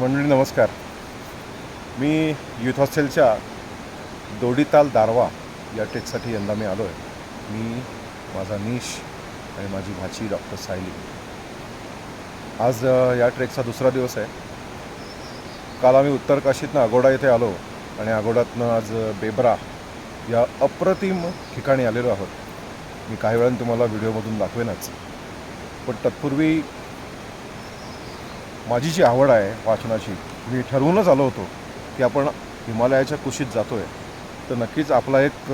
मंडळी नमस्कार. मी युथ हॉस्टेलच्या दोडीताल दारवा या ट्रेकसाठी यंदा मी आलो आहे मी माझा निश आणि माझी भाची डॉक्टर सायली. आज या ट्रेकचा दुसरा दिवस आहे. काल आम्ही उत्तरकाशीतनं आगोडा अगोडा येथे आलो आणि अगोड्यातनं आज बेबरा या अप्रतिम ठिकाणी आलेलो आहोत. मी काही वेळानं तुम्हाला व्हिडिओमधून दाखवेनच. पण तत्पूर्वी माझी जी आवड आहे वाचनाची मी ठरवूनच आलो होतो की आपण हिमालयाच्या कुशीत जातो आहे तर नक्कीच आपला एक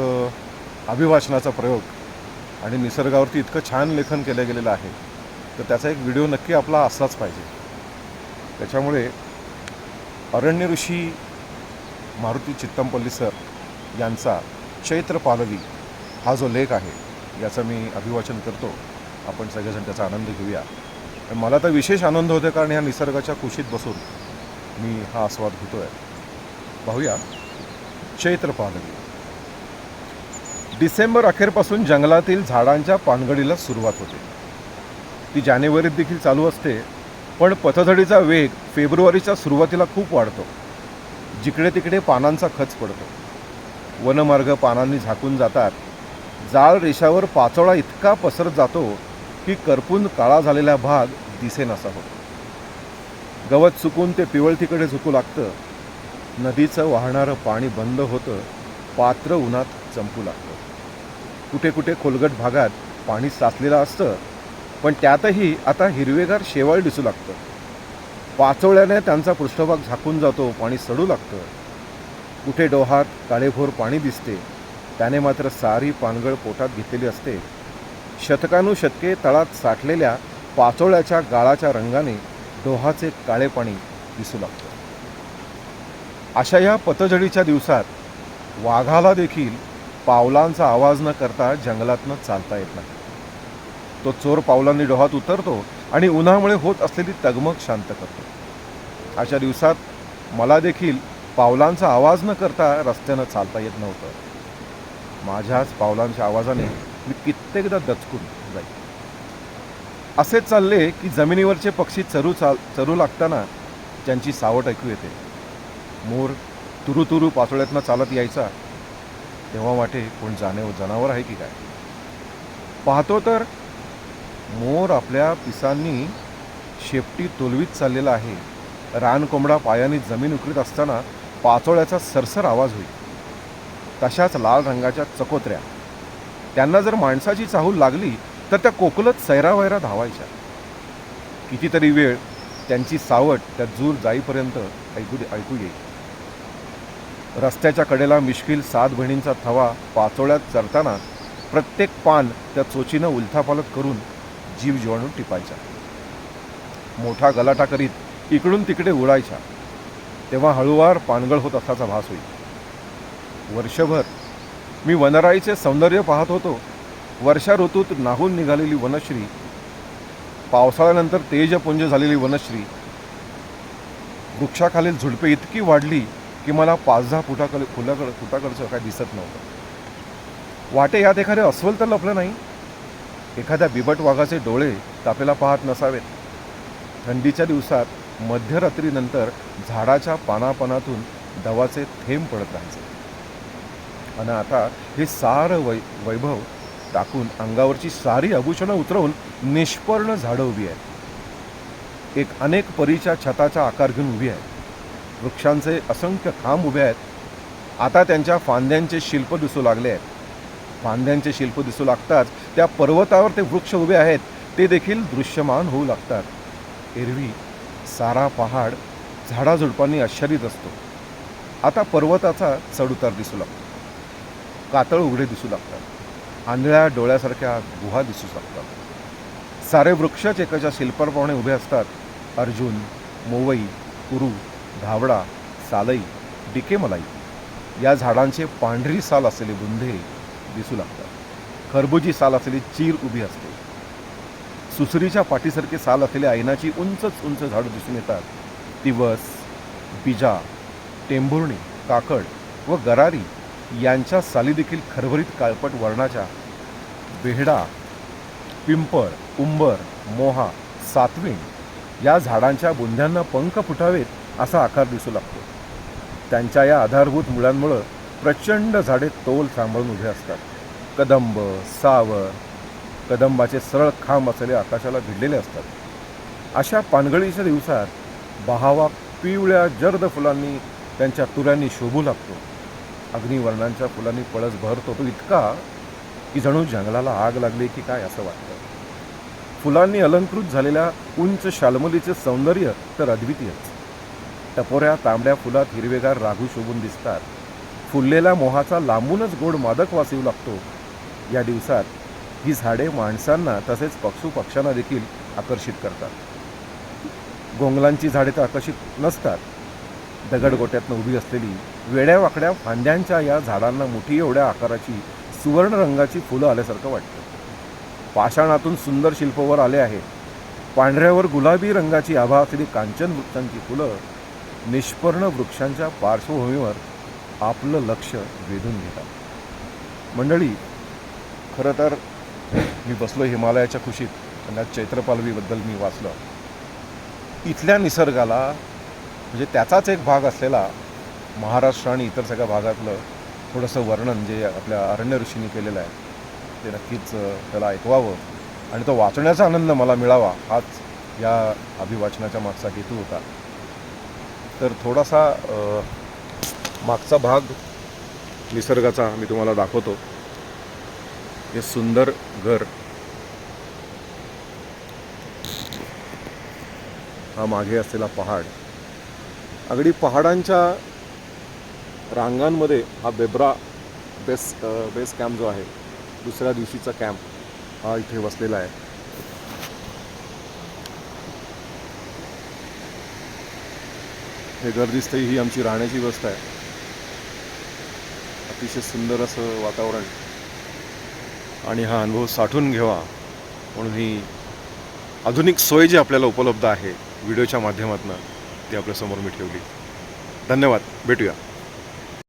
अभिवाचनाचा प्रयोग आणि निसर्गावरती इतकं छान लेखन केलं गेलेलं आहे. तर त्याचा एक व्हिडिओ नक्की आपला असलाच पाहिजे. त्याच्यामुळे अरण्य ऋषी मारुती चित्तमपल्ली सर यांचा चैत्र पालवी हा जो लेख आहे याचं मी अभिवाचन करतो. आपण सगळेजण त्याचा आनंद घेऊया. मला तर विशेष आनंद होतो कारण ह्या निसर्गाच्या कुशीत बसून मी हा आस्वाद घेतो आहे पाहूया. चैत्र पानगडी डिसेंबर अखेरपासून जंगलातील झाडांच्या पानगडीला सुरुवात होते. ती जानेवारीत देखील चालू असते पण पथझडीचा वेग फेब्रुवारीच्या सुरुवातीला खूप वाढतो. जिकडे तिकडे पानांचा खच पडतो. वनमार्ग पानांनी झाकून जातात. जाळ रेषावर पाचोळा इतका पसरत जातो की करपून काळा झालेला भाग दिसेनासा होतो गवत चुकून ते पिवळतीकडे झुकू लागतं. नदीचं वाहणारं पाणी बंद होतं पात्र उन्हात चंपू लागतं. कुठे कुठे खोलगट भागात पाणी साचलेलं असतं पण त्यातही आता हिरवेगार शेवाळ दिसू लागतं. पाचोळ्याने त्यांचा पृष्ठभाग झाकून जातो पाणी सडू लागतं. कुठे डोहात काळेभोर पाणी दिसते त्याने मात्र सारी पानगळ पोटात घेतलेली असते. शतकानुशतके तळात साठलेल्या पाचोळ्याच्या गाळाच्या रंगाने डोहाचे काळे पाणी दिसू लागतं. अशा या पतझडीच्या दिवसात वाघाला देखील पावलांचा आवाज न करता जंगलातनं चालता येत नाही. तो चोर पावलांनी डोहात उतरतो आणि उन्हामुळे होत असलेली तगमग शांत करतो. अशा दिवसात मला देखील पावलांचा आवाज न करता रस्त्यानं चालता येत नव्हतं. माझ्याच पावलांच्या आवाजाने मी कित्येकदा दचकून जाईल. असे चालले की जमिनीवरचे पक्षी चरू चाल चरू लागताना त्यांची सावट ऐकू येते. मोर तुरु तुरु पाचोळ्यातनं चालत यायचा. तेव्हा वाटे कोण जाणे जनावर आहे की काय? पाहतो तर मोर आपल्या पिसांनी शेपटी तोलवीत चाललेला आहे. रानकोंबडा पायाने जमीन उकरीत असताना पाचोळ्याचा सरसर आवाज होईल. तशाच लाल रंगाच्या चकोत्र्या त्यांना जर माणसाची चाहूल लागली तर त्या कोकलत सैरावैरा धावायच्या. कितीतरी वेळ त्यांची सावट त्या जूर जाईपर्यंत ऐकू ऐकू येईल. रस्त्याच्या कडेला मिश्किल सात बहिणींचा थवा पाचोळ्यात चरताना प्रत्येक पान त्या चोचीनं उलथापालत करून जीव जीवाणू टिपायचा मोठा गलाटा करीत इकडून तिकडे उडायच्या. तेव्हा हळूवार पानगळ होत असल्याचा भास होईल. वर्षभर मी वनराईचे सौंदर्य पाहत होतो. वर्षा ऋतूत नाहून निघालेली वनश्री पावसाळ्यानंतर तेजपुंज झालेली वनश्री. वृक्षाखालील झुडपे इतकी वाढली की मला पाच दहा फुटाकडे फुलाकडे फुटाकडचं काय दिसत नव्हतं. वाटे यात एखादे अस्वल तर लपलं नाही. एखाद्या बिबट वाघाचे डोळे तापेला पाहत नसावेत. थंडीच्या दिवसात मध्यरात्रीनंतर झाडाच्या पानापानातून दवाचे थेंब पडत राहायचे. आणि आता हे सारं वै वैभव टाकून अंगावरची सारी आभूषणं उतरवून निष्पर्ण झाडं उभी आहेत. एक अनेक परीच्या छताचा आकार घेऊन उभी आहे वृक्षांचे असंख्य खांब उभे आहेत. आता त्यांच्या फांद्यांचे शिल्प दिसू लागले आहेत. फांद्यांचे शिल्प दिसू लागताच त्या पर्वतावर ते वृक्ष उभे आहेत. ते देखील दृश्यमान होऊ लागतात. एरवी सारा पहाड झाडाझुडपांनी आश्चर्यित असतो. आता पर्वताचा चढउतार दिसू लागतो. कातळ उघडे दिसू लागतात. आंधळ्या डोळ्यासारख्या गुहा दिसू लागतात. सारे वृक्षच एकाच्या शिल्पाप्रमाणे उभे असतात. अर्जुन मोवई कुरू धावडा सालई डिकेमलाई या झाडांचे पांढरी साल असलेले बुंधे दिसू लागतात. खरबुजी साल असलेली चीर उभी असते. सुसरीच्या पाठीसारखे साल असलेल्या ऐनाची उंचच उंच झाडं दिसून येतात. तिवस बिजा टेंभुर्णी काकड व गरारी यांच्या सालीदेखील खरभरीत काळपट वर्णाच्या बेहडा पिंपळ उंबर मोहा सातवीण या झाडांच्या बुंध्यांना पंख फुटावेत असा आकार दिसू लागतो. त्यांच्या या आधारभूत मुळांमुळं प्रचंड झाडे तोल सांभाळून उभे असतात. कदंब सावर कदंबाचे सरळ खांब असलेले आकाशाला भिडलेले असतात. अशा पानगळीच्या दिवसात बहावा पिवळ्या जर्द फुलांनी त्यांच्या तुऱ्यांनी शोभू लागतो. अग्निवर्णांच्या फुलांनी पळस भरतो. तो इतका की जणू जंगलाला आग लागली की काय असं वाटतं? फुलांनी अलंकृत झालेल्या उंच शालमलीचे सौंदर्य तर अद्वितीयच. टपोऱ्या तांबड्या फुलात हिरवेगार राघू शोभून दिसतात. फुललेल्या मोहाचा लांबूनच गोड मादक वास लागतो. या दिवसात ही झाडे माणसांना तसेच पक्षू पक्ष्यांना देखील आकर्षित करतात. गोंगलांची झाडे तर आकर्षित नसतात. दगडगोट्यातनं उभी असलेली वेड्या वाकड्या फांद्यांच्या या झाडांना मोठी एवढ्या आकाराची सुवर्ण रंगाची फुलं आल्यासारखं वाटतं. पाषाणातून सुंदर शिल्पवर आले आहे पांढऱ्यावर गुलाबी रंगाची आभा असलेली कांचन वृक्षांची फुलं निष्पर्ण वृक्षांच्या पार्श्वभूमीवर आपलं लक्ष वेधून घेतात. मंडळी खरं तर मी बसलो हिमालयाच्या खुशीत आणि चैत्रपालवीबद्दल मी वाचलं. इथल्या निसर्गाला म्हणजे त्याचाच एक भाग असलेला महाराष्ट्र आणि इतर सगळ्या भागातलं थोडंसं वर्णन जे आपल्या अरण्य ऋषींनी केलेलं आहे ते नक्कीच त्याला ऐकवावं. आणि तो वाचण्याचा आनंद मला मिळावा हाच या अभिवाचनाच्या मागचा हेतू होता. तर थोडासा मागचा भाग निसर्गाचा मी तुम्हाला दाखवतो. हे सुंदर घर. हा मागे असलेला पहाड. अगदी पहाडांच्या रांगांमध्ये हा बेब्रा बेस बेस कॅम्प जो आहे दुसऱ्या दिवशीचा कॅम्प हा इथे वसलेला आहे. हे घर दिसतंय ही आमची राहण्याची व्यवस्था आहे. अतिशय सुंदर असं वातावरण. आणि हा अनुभव साठून घ्यावा म्हणून ही आधुनिक सोय जी आपल्याला उपलब्ध आहे व्हिडिओच्या माध्यमातून. ती आपल्यासमोर मी ठेवली. धन्यवाद. भेटूया.